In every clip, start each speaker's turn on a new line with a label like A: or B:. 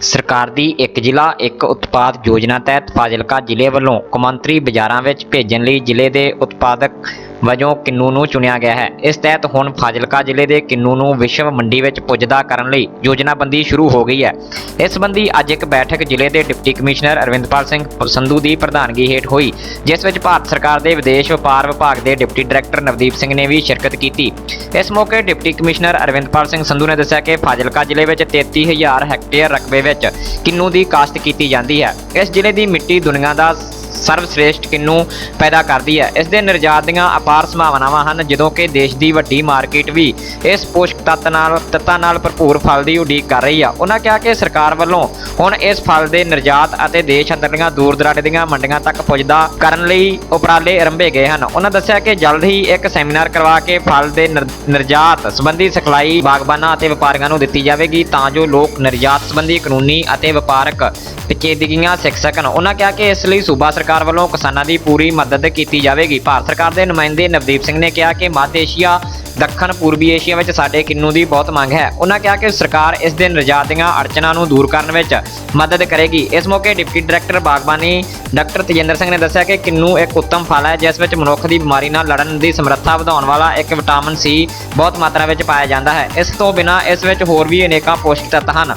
A: ਸਰਕਾਰ ਦੀ ਇੱਕ ਜ਼ਿਲ੍ਹਾ, ਇੱਕ ਉਤਪਾਦ ਯੋਜਨਾ ਤਹਿਤ ਫਾਜ਼ਿਲਕਾ ਜ਼ਿਲ੍ਹੇ ਵੱਲੋਂ ਕੌਮਾਂਤਰੀ ਬਾਜ਼ਾਰਾਂ ਵਿੱਚ ਭੇਜਣ ਲਈ ਜ਼ਿਲ੍ਹੇ ਦੇ ਉਤਪਾਦਕ ਵਜੋਂ ਕਿੰਨੂ ਨੂੰ ਚੁਣਿਆ ਗਿਆ ਹੈ। ਇਸ ਤਹਿਤ ਹੁਣ ਫਾਜ਼ਿਲਕਾ ਜ਼ਿਲ੍ਹੇ ਦੇ ਕਿੰਨੂ ਨੂੰ ਵਿਸ਼ਵ ਮੰਡੀ ਵਿੱਚ ਪੁੱਜਦਾ ਕਰਨ ਲਈ ਯੋਜਨਾਬੰਦੀ ਸ਼ੁਰੂ ਹੋ ਗਈ ਹੈ। ਇਸ ਸੰਬੰਧੀ ਅੱਜ ਇੱਕ ਬੈਠਕ ਜ਼ਿਲ੍ਹੇ ਦੇ ਡਿਪਟੀ ਕਮਿਸ਼ਨਰ ਅਰਵਿੰਦਪਾਲ ਸਿੰਘ ਸੰਧੂ ਦੀ ਪ੍ਰਧਾਨਗੀ ਹੇਠ ਹੋਈ, ਜਿਸ ਵਿੱਚ ਭਾਰਤ ਸਰਕਾਰ ਦੇ ਵਿਦੇਸ਼ ਵਪਾਰ ਵਿਭਾਗ ਦੇ ਡਿਪਟੀ ਡਾਇਰੈਕਟਰ ਨਵਦੀਪ ਸਿੰਘ ਨੇ ਵੀ ਸ਼ਿਰਕਤ ਕੀਤੀ। ਇਸ ਮੌਕੇ ਡਿਪਟੀ ਕਮਿਸ਼ਨਰ ਅਰਵਿੰਦਪਾਲ ਸਿੰਘ ਸੰਧੂ ਨੇ ਦੱਸਿਆ ਕਿ ਫਾਜ਼ਿਲਕਾ ਜ਼ਿਲ੍ਹੇ ਵਿੱਚ 33000 ਹੈਕਟੇਅਰ ਰਕਬੇ ਵਿੱਚ ਕਿੰਨੂ ਦੀ ਕਾਸ਼ਤ ਕੀਤੀ ਜਾਂਦੀ ਹੈ। ਇਸ ਜ਼ਿਲ੍ਹੇ ਦੀ ਮਿੱਟੀ ਦੁਨੀਆ ਦਾ ਸਰਵਸ਼੍ਰੇਸ਼ਟ ਕਿੰਨੂ ਪੈਦਾ ਕਰਦੀ ਹੈ। ਇਸ ਦੇ ਨਿਰਯਾਤ ਦੀਆਂ ਅਪਾਰ ਸੰਭਾਵਨਾਵਾਂ ਹਨ, ਜਦੋਂ ਕਿ ਦੇਸ਼ ਦੀ ਵੱਡੀ ਮਾਰਕੀਟ ਵੀ ਇਸ ਪੋਸ਼ਕ ਤੱਤ ਨਾਲ, ਤੱਤਾਂ ਨਾਲ ਭਰਪੂਰ ਫਲ ਦੀ ਉਡੀਕ ਕਰ ਰਹੀ ਆ। ਉਹਨਾਂ ਕਿਹਾ ਕਿ ਸਰਕਾਰ ਵੱਲੋਂ ਹੁਣ ਇਸ ਫਲ ਦੇ ਨਿਰਯਾਤ ਅਤੇ ਦੇਸ਼ ਅੰਦਰਲੀਆਂ ਦੂਰ ਦਰਾਡੇ ਦੀਆਂ ਮੰਡੀਆਂ ਤੱਕ ਪੁੱਜਦਾ ਕਰਨ ਲਈ ਉਪਰਾਲੇ ਆਰੰਭੇ ਗਏ ਹਨ। ਉਹਨਾਂ ਦੱਸਿਆ ਕਿ ਜਲਦ ਹੀ ਇੱਕ ਸੈਮੀਨਾਰ ਕਰਵਾ ਕੇ ਫਲ ਦੇ ਨਿਰ- ਨਿਰਯਾਤ ਸੰਬੰਧੀ ਸਿਖਲਾਈ ਬਾਗਬਾਨਾਂ ਅਤੇ ਵਪਾਰੀਆਂ ਨੂੰ ਦਿੱਤੀ ਜਾਵੇਗੀ, ਤਾਂ ਜੋ ਲੋਕ ਨਿਰਯਾਤ ਸੰਬੰਧੀ ਕਾਨੂੰਨੀ ਅਤੇ ਵਪਾਰਕ ਪੇਚੀਦਗੀਆਂ ਸਿੱਖ ਸਕਣ। ਉਹਨਾਂ ਕਿਹਾ ਕਿ ਇਸ ਲਈ ਸੂਬਾ ਸਰਕਾਰ ਵੱਲੋਂ ਕਿਸਾਨਾਂ ਦੀ ਪੂਰੀ ਮਦਦ ਕੀਤੀ ਜਾਵੇਗੀ। ਭਾਰਤ ਸਰਕਾਰ ਦੇ ਨੁਮਾਇੰਦੇ ਨਵਦੀਪ ਸਿੰਘ ਨੇ ਕਿਹਾ ਕਿ ਮੱਧ ਏਸ਼ੀਆ, ਦੱਖਣ, ਪੂਰਬੀ ਏਸ਼ੀਆ ਵਿੱਚ ਸਾਡੇ ਕਿੰਨੂ ਦੀ ਬਹੁਤ ਮੰਗ ਹੈ। ਉਹਨਾਂ ਕਿਹਾ ਕਿ ਸਰਕਾਰ ਇਸ ਦੇ ਨਿਰਯਾਤ ਦੀਆਂ ਅੜਚਨਾਂ ਨੂੰ ਦੂਰ ਕਰਨ ਵਿੱਚ ਮਦਦ ਕਰੇਗੀ। ਇਸ ਮੌਕੇ ਡਿਪਟੀ ਡਾਇਰੈਕਟਰ ਬਾਗਬਾਨੀ ਡਾਕਟਰ ਤੇਜਿੰਦਰ ਸਿੰਘ ਨੇ ਦੱਸਿਆ ਕਿ ਕਿੰਨੂ ਇੱਕ ਉੱਤਮ ਫਲ ਹੈ, ਜਿਸ ਵਿੱਚ ਮਨੁੱਖ ਦੀ ਬਿਮਾਰੀ ਨਾਲ ਲੜਨ ਦੀ ਸਮਰੱਥਾ ਵਧਾਉਣ ਵਾਲਾ ਇੱਕ ਵਿਟਾਮਿਨ ਸੀ ਬਹੁਤ ਮਾਤਰਾ ਵਿੱਚ ਪਾਇਆ ਜਾਂਦਾ ਹੈ। ਇਸ ਤੋਂ ਬਿਨਾਂ ਇਸ ਵਿੱਚ ਹੋਰ ਵੀ ਅਨੇਕਾਂ ਪੋਸ਼ਕ ਤੱਤ ਹਨ।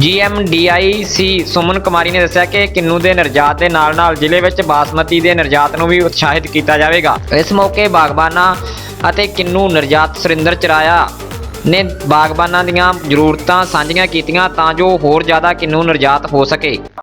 A: GMDIC ਸੁਮਨ ਕੁਮਾਰੀ ਨੇ ਦੱਸਿਆ ਕਿ ਕਿੰਨੂ ਦੇ ਨਿਰਜਾਤ ਦੇ ਨਾਲ-ਨਾਲ ਜ਼ਿਲ੍ਹੇ ਵਿੱਚ ਬਾਸਮਤੀ ਦੇ ਨਿਰਜਾਤ ਨੂੰ ਵੀ ਉਤਸ਼ਾਹਿਤ ਕੀਤਾ ਜਾਵੇਗਾ। ਇਸ ਮੌਕੇ ਬਾਗਬਾਨਾਂ ਅਤੇ ਕਿੰਨੂ ਨਿਰਜਾਤ ਸੁਰਿੰਦਰ ਚਰਾਇਆ ਨੇ ਬਾਗਬਾਨਾਂ ਦੀਆਂ ਜ਼ਰੂਰਤਾਂ ਸਾਂਝੀਆਂ ਕੀਤੀਆਂ ਤਾਂ ਜੋ ਹੋਰ ਜ਼ਿਆਦਾ ਕਿੰਨੂ ਨਿਰਜਾਤ ਹੋ ਸਕੇ।